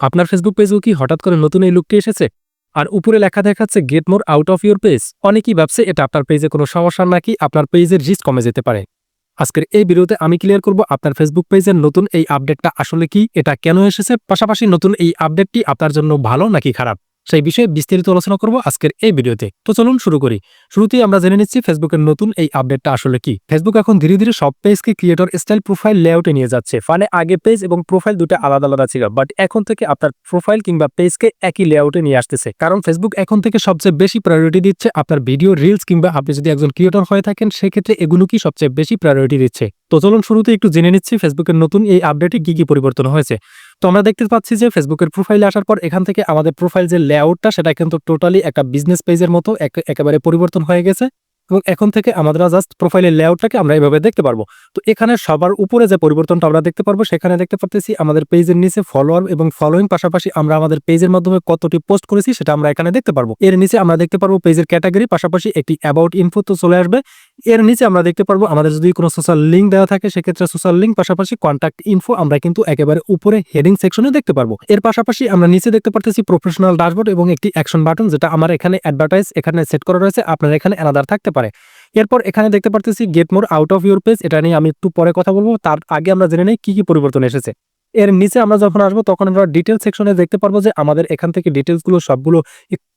আপনার ফেসবুক পেজও কি হঠাৎ করে নতুন এই লুকটি এসেছে? আর উপরে লেখা দেখাচ্ছে get more out of your page অনেকেই ভাবছে, এটা আপনার পেজে কোনো সমস্যা নাকি আপনার পেজের রিস্ক কমে যেতে পারে? আজকের এই ভিডিওতে আমি ক্লিয়ার করব, আপনার ফেসবুক পেজের নতুন এই আপডেটটা আসলে কি, এটা কেন এসেছে? পাশাপাশি নতুন এই আপডেটটি আপনার জন্য ভালো নাকি খারাপ? সেই বিষয়ে বিস্তারিত আলোচনা করব আজকের এই ভিডিওতে। তো চলুন শুরু করি। শুরুতেই আমরা জেনে নিচ্ছি ফেসবুকের নতুন এই আপডেটটা আসলে কি। ফেসবুক এখন ধীরে ধীরে সব পেজকে ক্রিয়েটর স্টাইল প্রোফাইল লেআউটে নিয়ে যাচ্ছে। মানে আগে পেজ এবং প্রোফাইল দুটো আলাদা আলাদা ছিল, বাট এখন থেকে আপনার প্রোফাইল কিংবা পেজকে একই লেআউটে নিয়ে আসতেছে। কারণ ফেসবুক এখন থেকে সবচেয়ে বেশি প্রায়োরিটি দিচ্ছে আপনার ভিডিও রিলস কিংবা আপনি যদি একজন ক্রিয়েটর হয়ে থাকেন, সেক্ষেত্রে এগুলো কি সবচেয়ে বেশি প্রায়োরিটি দিচ্ছে? তো চলুন শুরুতে একটু জেনে নিচ্ছি ফেসবুকের নতুন এই আপডেটে কি কি পরিবর্তন হয়েছে। তো আমরা দেখতে পাচ্ছি যে ফেসবুকের প্রোফাইলে আসার পর এখান থেকে আমাদের প্রোফাইল যে লেআউটটা সেটা কিন্তু টোটালি একটা বিজনেস পেজের মতো একেবারে পরিবর্তন হয়ে গেছে। এবং এখন থেকে আমাদের জাস্ট প্রোফাইলের লেআউটটাকে আমরা এভাবে দেখতে পারব। তো এখানে সবার উপরে যে পরিবর্তনটা আমরা দেখতে পারব, সেখানে দেখতে পারতেছি আমাদের পেজের নিচে ফলোয়ার এবং ফলোয়িং পাশাপাশি আমরা আমাদের পেজের মাধ্যমে কতটি পোস্ট করেছি, সেটা আমরা এখানে দেখতে পারব। এর নিচে আমরা দেখতে পারব পেজের ক্যাটাগরি পাশাপাশি একটি অ্যাবাউট ইনফো তো চলে আসবে। এর নিচে আমরা দেখতে পারব আমাদের যদি কোনো সোশ্যাল লিঙ্ক দেওয়া থাকে, সেক্ষেত্রে সোশ্যাল লিঙ্ক পাশাপাশি কন্ট্যাক্ট ইনফো আমরা কিন্তু একেবারে উপরে হেডিং সেকশনে দেখতে পারব। এর পাশাপাশি আমরা নিচে দেখতে পারতেছি প্রফেশনাল ড্যাশবোর্ড এবং একটি অ্যাকশন বাটন যেটা আমার এখানে অ্যাডভার্টাইজ এখানে সেট করা রয়েছে, আপনার এখানে অ্যানাদার থাকতে পারে। এরপর এখানে দেখতে পারতেছি get more out of your page এটা নিয়ে আমি একটু পরে কথা বলব, তার আগে আমরা জেনে নেই কি কি পরিবর্তন এসেছে। এর নিচে আমরা যখন আসব, তখন আমরা ডিটেল সেকশনে দেখতে পারব যে আমাদের এখান থেকে ডিটেলসগুলো সবগুলো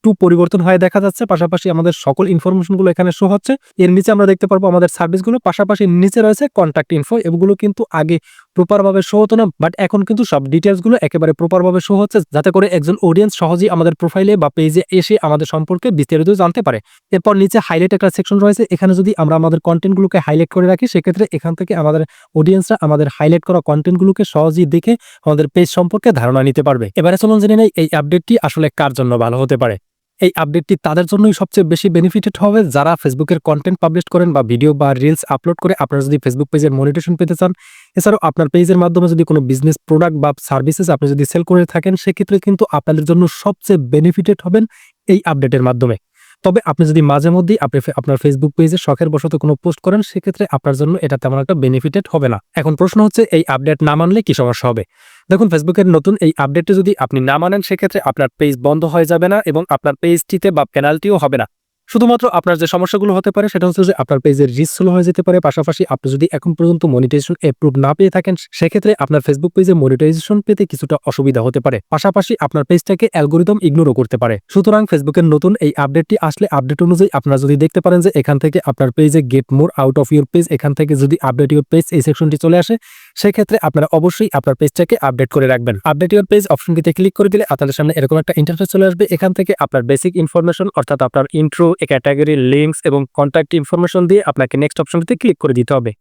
একটু পরিবর্তন হয়ে দেখা যাচ্ছে, পাশাপাশি আমাদের সকল ইনফরমেশনগুলো এখানে শো হচ্ছে। এর নিচে আমরা দেখতে পারব আমাদের সার্ভিসগুলো পাশাপাশি নিচে রয়েছে কন্ট্যাক্ট ইনফো এগুলো কিন্তু আগে প্রপারভাবে শো হতো না বাট এখন কিন্তু সব ডিটেলসগুলো একেবারে প্রপারভাবে শো হচ্ছে, যাতে করে একজন অডিয়েন্স সহজেই আমাদের প্রোফাইলে বা পেজে এসে আমাদের সম্পর্কে বিস্তারিত জানতে পারে। এরপর নিচে হাইলাইট একটা সেকশন রয়েছে, এখানে যদি আমরা আমাদের কন্টেন্টগুলোকে হাইলাইট করে রাখি, সেক্ষেত্রে এখান থেকে আমাদের অডিয়েন্সরা আমাদের হাইলাইট করা কন্টেন্টগুলোকে সহজেই দেখে আমাদের পেজ সম্পর্কে ধারণা নিতে পারবে। এবারে চলুন জেনে নেই, এই আপডেটটি আসলে কার জন্য ভালো হতে পারে? এই আপডেটটি তাদের জন্যই সবচেয়ে বেশি বেনিফিটেড হবে। যারা ফেসবুকের কন্টেন্ট পাবলিশ করেন বা ভিডিও বা রিলস আপলোড করে আপনারা যদি ফেসবুক পেজের মনিটেশন পেতে চান, এছাড়াও আপনার পেজের মাধ্যমে যদি কোনো বিজনেস প্রোডাক্ট বা সার্ভিসেস আপনি যদি সেল করে থাকেন, সেক্ষেত্রে কিন্তু আপনাদের জন্য সবচেয়ে বেনিফিটেড হবেন এই আপডেটের মাধ্যমে। তবে আপনি যদি মাঝে মধ্যেই আপনি আপনার ফেসবুক পেজে শখের বশত কোনো পোস্ট করেন, সেক্ষেত্রে আপনার জন্য এটা তেমন একটা বেনিফিটেড হবে না। এখন প্রশ্ন হচ্ছে, এই আপডেট না মানলে কি সমস্যা হবে? দেখুন ফেসবুকের নতুন এই আপডেটটি যদি আপনি না মানেন, সেক্ষেত্রে আপনার পেজ বন্ধ হয়ে যাবে না এবং আপনার পেজটিতে বা পেনাল্টিও হবে না। শুধুমাত্র আপনার যে সমস্যাগুলো হতে পারে, সেটা হচ্ছে যে আপনার পেজের রিচ স্লো হয়ে যেতে পারে। পাশাপাশি আপনি যদি এখন পর্যন্ত মনিটাইজেশন অ্যাপ্রুভ না পেয়ে থাকেন, সেক্ষেত্রে আপনার ফেসবুক পেজে মনিটাইজেশন পেতে কিছুটা অসুবিধা হতে পারে। পাশাপাশি আপনার পেজটাকে অ্যালগোরিদম ইগনোরও করতে পারে। সুতরাং ফেসবুকের নতুন এই আপডেটটি আসলে আপডেট অনুযায়ী আপনারা যদি দেখতে পারেন যে এখান থেকে আপনার পেজে get more out of your page এখান থেকে যদি আপডেট ইউর পেজ এই সেকশনটি চলে আসে, সেক্ষেত্রে আপনারা অবশ্যই আপনার পেজটাকে আপডেট করে রাখবেন। আপডেট ইউর পেজ অপশনটিতে ক্লিক করে দিলে আপনাদের সামনে এরকম একটা ইন্টারফেস চলে আসবে। এখান থেকে আপনার বেসিক ইনফরমেশন অর্থাৎ আপনার ইন্ট্রো ক্যাটাগরি লিঙ্কস এবং কন্ট্যাক্ট ইনফরমেশন দিয়ে আপনাকে নেক্সট অপশনটিতে ক্লিক করে দিতে হবে।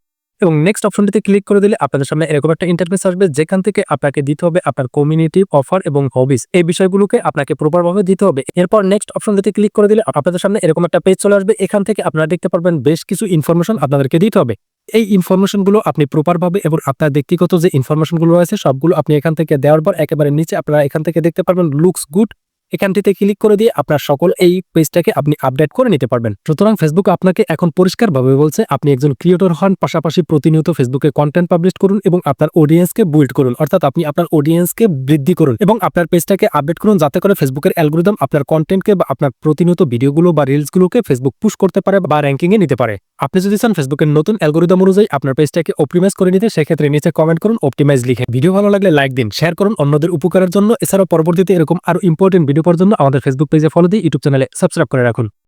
এবং নেক্সট অপশনটিতে ক্লিক করে দিলে আপনাদের সামনে এরকম একটা ইন্টারফেস আসবে, যেখান থেকে আপনাকে দিতে হবে আপনার কমিউনিটি অফার এবং হবিস এই বিষয়গুলোকে আপনাকে প্রপারভাবে দিতে হবে। এরপর নেক্সট অপশনটিতে ক্লিক করে দিলে আপনাদের সামনে এরকম একটা পেজ চলে আসবে। এখান থেকে আপনারা দেখতে পারবেন বেশ কিছু ইনফরমেশন আপনাদেরকে দিতে হবে। এই ইনফরমেশনগুলো আপনি প্রপারভাবে এবং আপনার ব্যক্তিগত যে ইনফরমেশনগুলো আছে সবগুলো আপনি এখান থেকে দেওয়ার পর একেবারে নিচে আপনারা এখান থেকে দেখতে পারবেন লুকস গুড এখানটিতে ক্লিক করে দিয়ে আপনার সকল এই পেজটাকে আপনি আপডেট করে নিতে পারবেন। সুতরাং ফেসবুক আপনাকে এখন পরিষ্কারভাবে বলছে, আপনি একজন ক্রিয়েটর হন, পাশাপাশি প্রতিনিয়ত ফেসবুকে কন্টেন্ট পাবলিশ করুন এবং আপনার অডিয়েন্সকে বিল্ড করুন। অর্থাৎ আপনি আপনার অডিয়েন্সকে বৃদ্ধি করুন এবং আপনার পেজটাকে আপডেট করুন যাতে করে ফেসবুকের অ্যালগোরিদম আপনার কন্টেন্টকে বা আপনার প্রতিনিয়ত ভিডিওগুলো বা রিলসগুলোকে ফেসবুক পুশ করতে পারে বা র্যাঙ্কিংয়ে নিতে পারে। আপনি যদি চান ফেসবুকের নতুন অ্যালগোরিদম অনুযায়ী আপনার পেজটাকে অপটিমাইজ করে নিতে, সেক্ষেত্রে নিচে কমেন্ট করুন অপটিমাইজ লিখে। ভিডিও ভালো লাগলে লাইক দিন শেয়ার করুন অন্যদের উপকারের জন্য। এছাড়াও পরবর্তীতে এরকম আরও ইম্পর্টেন্ট ভিডিও পাওয়ার জন্য আমাদের ফেসবুক পেজে ফলো দিয়ে ইউটিউব চ্যানেলে সাবস্ক্রাইব করে রাখুন।